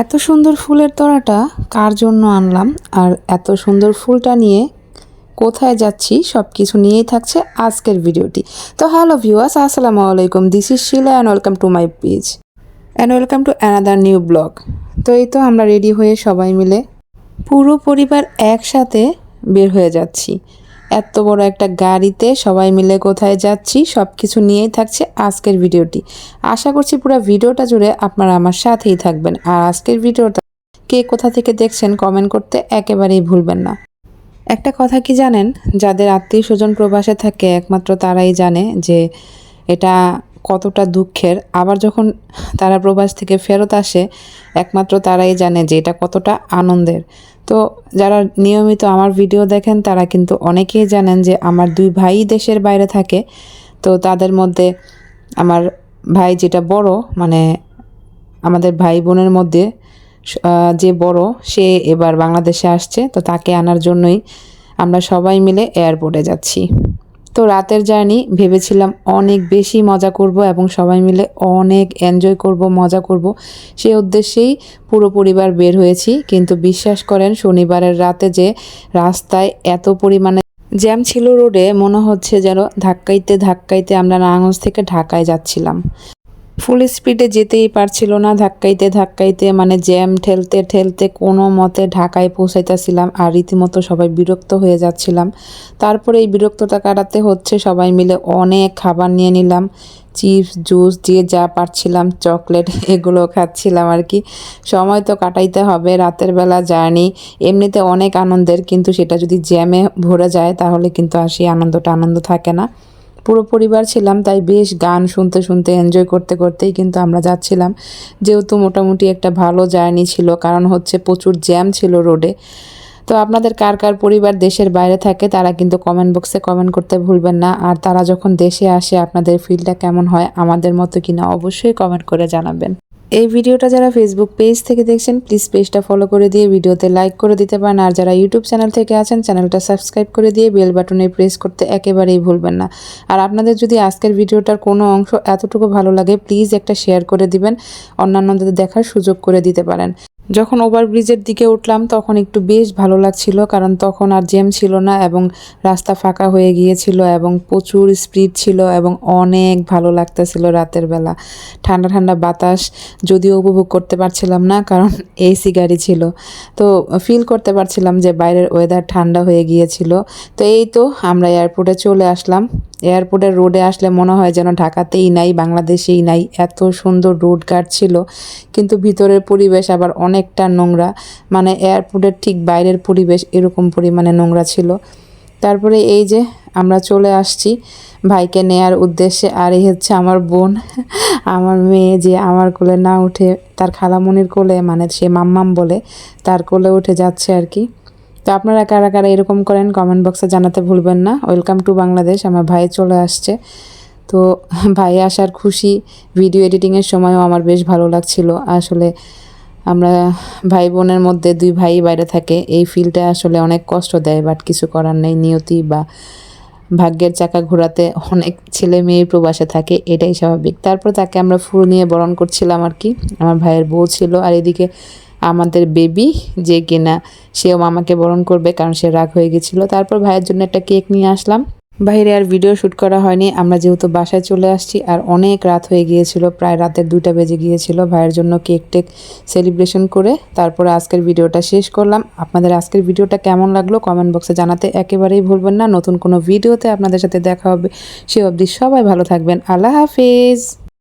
এত সুন্দর ফুলের তোড়াটা কার জন্য আনলাম? আর এত সুন্দর ফুলটা নিয়ে কোথায় যাচ্ছি? সব কিছু নিয়েই থাকছে আজকের ভিডিওটি। তো হ্যালো ভিউয়ার্স, আসসালামু আলাইকুম। This is Shila and welcome to my page and welcome to another new blog তো এই তো আমরা রেডি হয়ে সবাই মিলে পুরো পরিবার একসাথে বের হয়ে যাচ্ছি। এত বড় একটা গাড়িতে সবাই মিলে কোথায় যাচ্ছি সব কিছু নিয়েই থাকছে আজকের ভিডিওটি। আশা করছি পুরো ভিডিওটা জুড়ে আপনারা আমার সাথেই থাকবেন। আর আজকের ভিডিওটা কে কোথা থেকে দেখছেন কমেন্ট করতে একেবারেই ভুলবেন না। একটা কথা কি জানেন? যাদের আত্মীয় স্বজন প্রবাসে থাকে, একমাত্র তারাই জানে যে এটা কতটা দুঃখের। আবার যখন তারা প্রবাস থেকে ফেরত আসে, একমাত্র তারাই জানে যে এটা কতটা আনন্দের। তো যারা নিয়মিত আমার ভিডিও দেখেন, তারা কিন্তু অনেকেই জানেন যে আমার দুই ভাই দেশের বাইরে থাকে। তো তাদের মধ্যে আমার ভাই যেটা বড় মানে আমাদের ভাই বোনের মধ্যে যে বড়, সে এবার বাংলাদেশে আসছে। তো তাকে আনার জন্যই আমরা সবাই মিলে এয়ারপোর্টে যাচ্ছি। তো রাতের জার্নি ভেবেছিলাম অনেক বেশি মজা করব এবং সবাই মিলে অনেক এনজয় করব, মজা করব। সে উদ্দেশ্যেই পুরো পরিবার বের হয়েছি। কিন্তু বিশ্বাস করেন, শনিবারের রাতে যে রাস্তায় এত পরিমাণে জ্যাম ছিল রোডে, মনে হচ্ছে যেন ধাক্কাইতে ধাক্কাইতে আমরা নারায়ণগঞ্জ থেকে ঢাকায় যাচ্ছিলাম। ফুল স্পিডে যেতেই পারছিল না, ধাক্কাইতে ধাক্কাইতে মানে জ্যাম ঠেলতে ঠেলতে কোনো মতে ঢাকায় পৌঁছাইতেছিলাম আর রীতিমতো সবাই বিরক্ত হয়ে যাচ্ছিলাম। তারপরে এই বিরক্ততা কাটাতে হচ্ছে সবাই মিলে অনেক খাবার নিয়ে নিলাম, চিপস, জুস দিয়ে যা পারছিলাম, চকলেট এগুলো খাচ্ছিলাম আর কি। সময় তো কাটাইতে হবে, রাতের বেলা জার্নি, এমনিতে অনেক আনন্দের, কিন্তু সেটা যদি জ্যামে ভরে যায় তাহলে কিন্তু আর সেই আনন্দটা আনন্দ থাকে না। পুরো পরিবার ছিলাম, তাই বেশ গান শুনতে শুনতে এনজয় করতে করতেই কিন্তু আমরা যাচ্ছিলাম। যেহেতু মোটামুটি একটা ভালো জার্নি ছিল, কারণ হচ্ছে প্রচুর জ্যাম ছিল রোডে তো আপনাদের কার কার পরিবার দেশের বাইরে থাকে, তারা কিন্তু কমেন্ট বক্সে কমেন্ট করতে ভুলবেন না। আর তারা যখন দেশে আসে, আপনাদের ফিলটা কেমন হয়, আমাদের মতো কিনা অবশ্যই কমেন্ট করে জানাবেন। এই ভিডিওটা যারা ফেসবুক পেজ থেকে দেখছেন প্লিজ পেজটা ফলো করে দিয়ে ভিডিওতে লাইক করে দিতে পারেন। আর যারা ইউটিউব চ্যানেল থেকে আছেন চ্যানেলটা সাবস্ক্রাইব করে দিয়ে বেল বাটনে প্রেস করতে একেবারেই ভুলবেন না। আর আপনাদের যদি আজকের ভিডিওটার কোনো অংশ এতটুকু ভালো লাগে প্লিজ একটা শেয়ার করে দিবেন। অন্যান্যদের দেখার সুযোগ করে দিতে পারেন। যখন ওভারব্রিজের দিকে উঠলাম, তখন একটু বেশ ভালো লাগছিল, কারণ তখন আর জ্যাম ছিল না এবং রাস্তা ফাঁকা হয়ে গিয়েছিল এবং প্রচুর স্পিড ছিল এবং অনেক ভালো লাগতেছিল রাতের বেলা। ঠান্ডা ঠান্ডা বাতাস যদিও উপভোগ করতে পারছিলাম না, কারণ এসি গাড়ি ছিল। তো ফিল করতে পারছিলাম যে বাইরের ওয়েদার ঠান্ডা হয়ে গিয়েছিল। তো এই তো আমরা এয়ারপোর্টে চলে আসলাম। এয়ারপোর্টের রোডে আসলে মনে হয় যেন ঢাকাতেই নাই, বাংলাদেশেই নাই। এত সুন্দর রোড গার্ড ছিল, কিন্তু ভিতরের পরিবেশ আবার অনেকটা নোংরা। মানে এয়ারপোর্টের ঠিক বাইরের পরিবেশ এরকম পরিমাণে নোংরা ছিল। তারপরে এই যে আমরা চলে আসছি ভাইকে নেয়ার উদ্দেশ্যে। আর এই হচ্ছে আমার বোন। আমার মেয়ে যে আমার কোলে না উঠে, তার খালামনির কোলে মানে সে মাম্মাম বলে, তার কোলে উঠে যাচ্ছে আর কি। তো আপনারা কারা কারা এরকম করেন কমেন্ট বক্সে জানাতে ভুলবেন না। ওয়েলকাম টু বাংলাদেশ আমার ভাই চলে আসছে। তো ভাই আসার খুশি ভিডিও এডিটিংয়ের সময়ও আমার বেশ ভালো লাগছিল। আসলে আমরা ভাই বোনের মধ্যে দুই ভাই বাইরে থাকে, এই ফিলটা আসলে অনেক কষ্ট দেয় বাট কিছু করার নেই, নিয়তি বা ভাগ্যের চাকা ঘোরাতে অনেক ছেলে মেয়ে প্রবাসে থাকে, এটাই স্বাভাবিক। তারপর তাকে আমরা ফুল নিয়ে বরণ করছিলাম আর কি। আমার ভাইয়ের বউ ছিল আর এদিকে আমাদের বেবি যে কিনা সেও মামাকে বরণ করবে কারণ সে রাগ হয়ে গেছিল। তারপর ভাইয়ের জন্য একটা কেক নিয়ে আসলাম। বাইরে আর ভিডিও শ্যুট করা হয়নি। আমরা যেহেতু বাসায় চলে আসছি আর অনেক রাত হয়ে গিয়েছিল, প্রায় রাতের দুইটা বেজে গিয়েছিল ভাইয়ের জন্য কেক টেক সেলিব্রেশন করে। তারপরে আজকের ভিডিওটা শেষ করলাম। আপনাদের আজকের ভিডিওটা কেমন লাগল কমেন্ট বক্সে জানাতে একেবারেই ভুলবেন না। নতুন কোনো ভিডিওতে আপনাদের সাথে দেখা হবে। সে অবধি সবাই ভালো থাকবেন। আল্লাহ হাফিজ।